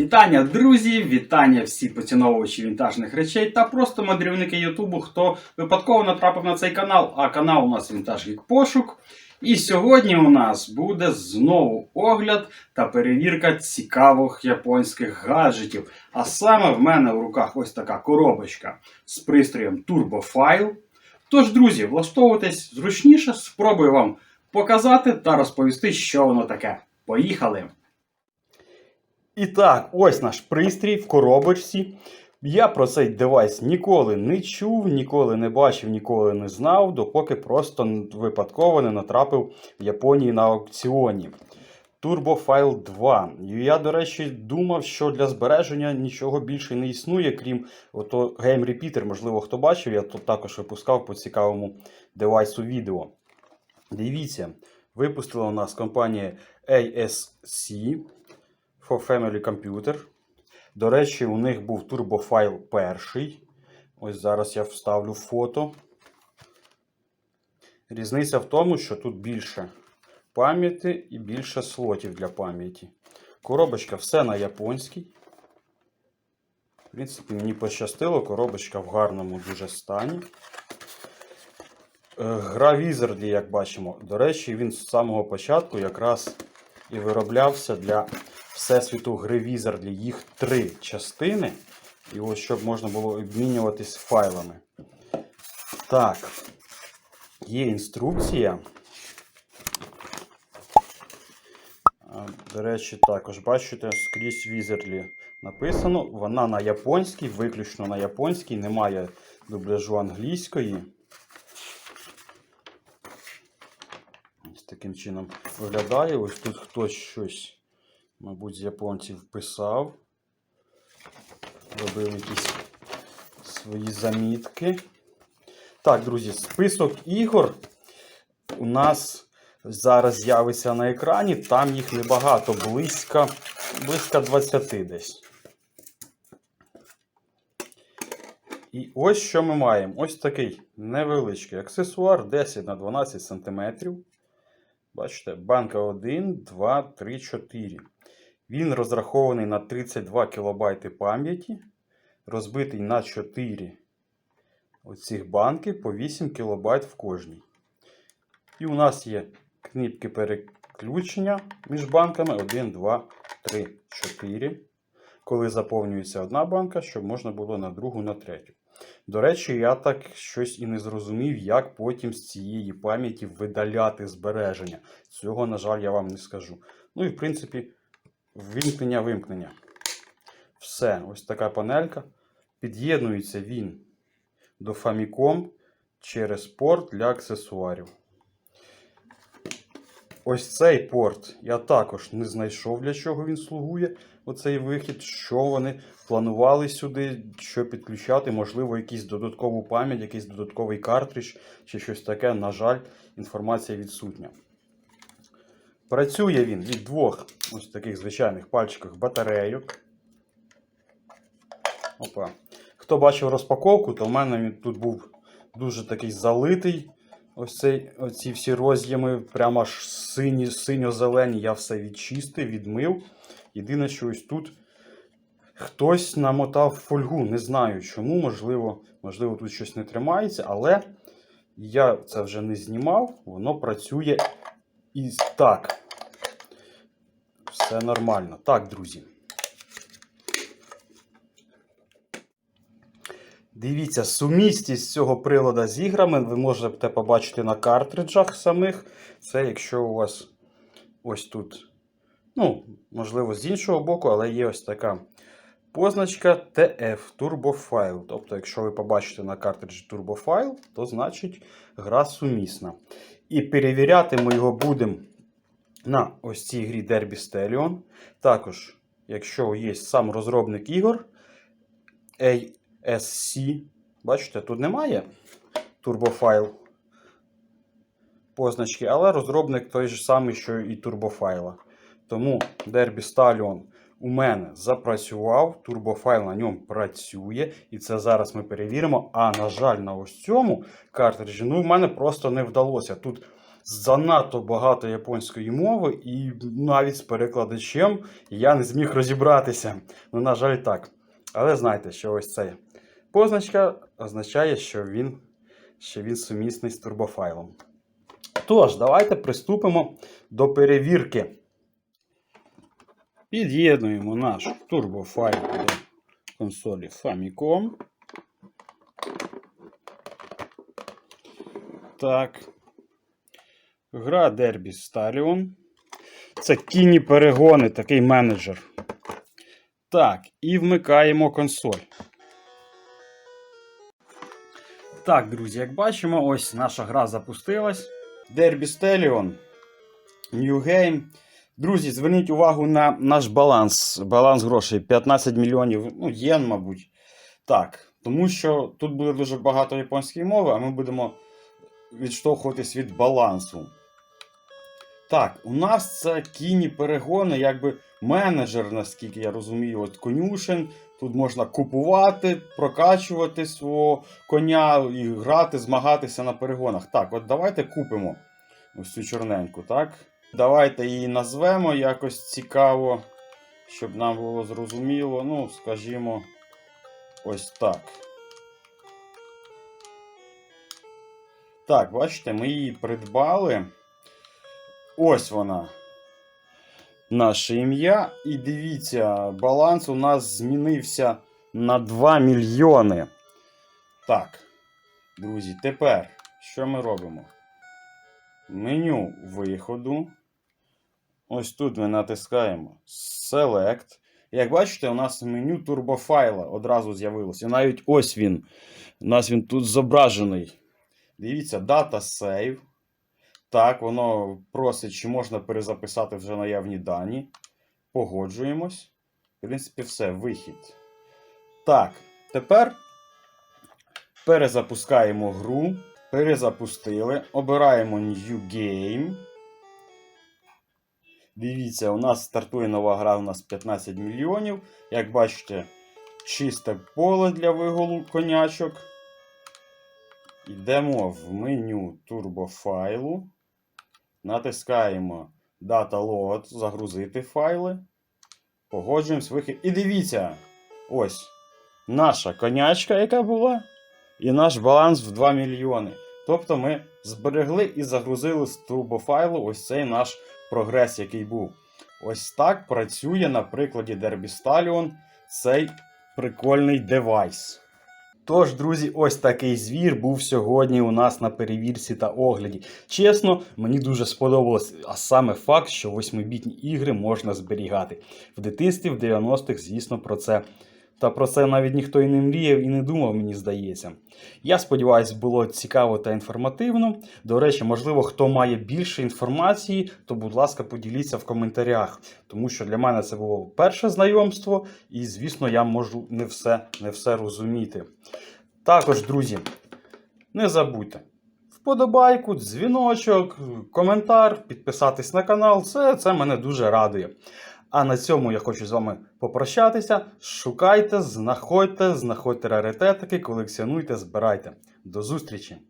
Вітання, друзі! Вітання всі поціновувачі вінтажних речей та просто мандрівники Ютубу, хто випадково натрапив на цей канал. А канал у нас Вінтаж Гік Пошук. І сьогодні у нас буде знову огляд та перевірка цікавих японських гаджетів. А саме в мене в руках ось така коробочка з пристроєм TurboFile. Тож, друзі, влаштовуйтесь зручніше, спробую вам показати та розповісти, що воно таке. Поїхали! І так, ось наш пристрій в коробочці. Я про цей девайс ніколи не чув, ніколи не бачив, ніколи не знав, допоки просто випадково не натрапив в Японії на аукціоні. TurboFile 2. Я, до речі, думав, що для збереження нічого більше не існує, крім ото Game Repeater. Можливо, хто бачив, я тут також випускав по цікавому девайсу відео. Дивіться, випустила у нас компанія ASC for Family Computer. До речі, у них був турбофайл перший. Ось зараз я вставлю фото. Різниця в тому, що тут більше пам'яті і більше слотів для пам'яті. Коробочка все на японській. В принципі, мені пощастило, коробочка в гарному дуже стані. Е, Гра Wizardly, як бачимо, до речі, він з самого початку якраз і вироблявся для Всесвіту гри Wizardly. Їх три частини. І ось щоб можна було обмінюватись файлами. Так, є інструкція. До речі, також бачите, скрізь Wizardly написано. Вона на японській, виключно на японській, немає дубляжу англійської. Ось таким чином виглядає. Ось тут хтось щось, мабуть, з японців писав. Робив якісь свої замітки. Так, друзі, список ігор у нас зараз з'явиться на екрані. Там їх небагато, близько, близько 20 десь. І ось що ми маємо. Ось такий невеличкий аксесуар 10 на 12 см. Бачите, банка 1, 2, 3, 4. Він розрахований на 32 кБ пам'яті, розбитий на 4 оцих банки по 8 кБ в кожній. І у нас є кнопки переключення між банками 1, 2, 3, 4. Коли заповнюється одна банка, щоб можна було на другу, на третю. До речі, я так щось і не зрозумів, як потім з цієї пам'яті видаляти збереження. Цього, на жаль, я вам не скажу. Ну і в принципі, вимкнення-вимкнення. Все, ось така панелька. Під'єднується він до Famicom через порт для аксесуарів. Ось цей порт я також не знайшов, для чого він слугує. Оцей вихід, що вони планували сюди, що підключати, можливо, якийсь додаткову пам'ять, якийсь додатковий картридж чи щось таке. На жаль, інформація відсутня. Працює він від двох ось таких звичайних пальчиків батарейок. Опа. Хто бачив розпаковку, то в мене він тут був дуже такий залитий. Ось цей, оці всі роз'єми, прямо аж сині, синьо-зелені. Я все відчистив, відмив. Єдине, що ось тут хтось намотав фольгу. Не знаю чому, можливо, можливо, тут щось не тримається, але я це вже не знімав, воно працює і так. Все нормально. Так, друзі. Дивіться, сумісність цього приладу з іграми ви можете побачити на картриджах самих. Це якщо у вас ось тут, ну, можливо, з іншого боку, але є ось така позначка TF Turbo File. Тобто, якщо ви побачите на картриджі Turbo то значить гра сумісна. І перевіряти ми його будемо на ось цій грі Derby Stallion. Також, якщо є сам розробник ігор, ASC, бачите, тут немає турбофайл позначки, але розробник той же самий, що і турбофайла. Тому Derby Stallion у мене запрацював, турбофайл на ньому працює, і це зараз ми перевіримо. А, на жаль, на ось цьому картриджі, ну, в мене просто не вдалося. Тут занадто багато японської мови, і навіть з перекладачем я не зміг розібратися. Ну, на жаль, так. Але знайте, що ось ця позначка означає, що він, що він сумісний з турбофайлом. Тож, давайте приступимо до перевірки. Під'єднуємо наш турбофайл до консолі Famicom. Так. Гра Derby Stallion. Це кінні перегони, такий менеджер. Так, і вмикаємо консоль. Так, друзі, як бачимо, ось наша гра запустилась. Derby Stallion. New Game. Друзі, зверніть увагу на наш баланс. Баланс грошей 15 мільйонів, ну, єн, мабуть. Так, тому що тут буде дуже багато японської мови, а ми будемо відштовхуватись від балансу. Так, у нас це кінні перегони, якби менеджер, наскільки я розумію, от конюшен. Тут можна купувати, прокачувати свого коня і грати, змагатися на перегонах. Так, от давайте купимо ось цю чорненьку, так? Давайте її назвемо якось цікаво, щоб нам було зрозуміло. Ну, скажімо, ось так. Так, бачите, ми її придбали. Ось вона. Наше ім'я. І дивіться, баланс у нас змінився на 2 мільйони. Так, друзі, тепер що ми робимо? Меню виходу. Ось тут ми натискаємо Select. Як бачите, у нас меню турбофайла одразу з'явилося. Навіть ось він. У нас він тут зображений. Дивіться, Data Save. Так, воно просить, чи можна перезаписати вже наявні дані. Погоджуємось. В принципі, все, вихід. Так, тепер перезапускаємо гру. Перезапустили. Обираємо New Game. Дивіться, у нас стартує нова гра, у нас 15 мільйонів. Як бачите, чисте поле для виголу конячок. Йдемо в меню турбофайлу. Натискаємо Data Load, загрузити файли. Погоджуємось вихід. І дивіться, ось наша конячка, яка була, і наш баланс в 2 мільйони. Тобто ми зберегли і загрузили з турбофайлу ось цей наш прогрес, який був. Ось так працює на прикладі Stallion цей прикольний девайс. Тож, друзі, ось такий звір був сьогодні у нас на перевірці та огляді. Чесно, мені дуже сподобалось, а саме факт, що восьмибітні ігри можна зберігати. В дитинстві, в 90-х, звісно, про це. Та про це навіть ніхто і не мріяв і не думав, мені здається. Я сподіваюся, було цікаво та інформативно. До речі, можливо, хто має більше інформації, то, будь ласка, поділіться в коментарях, тому що для мене це було перше знайомство, і, звісно, я можу не все, не все розуміти. Також, друзі, не забудьте. Вподобайку, дзвіночок, коментар, підписатись на канал. Це, це мене дуже радує. А на цьому я хочу з вами попрощатися. Шукайте, знаходьте, знаходьте раритетики, колекціонуйте, збирайте. До зустрічі!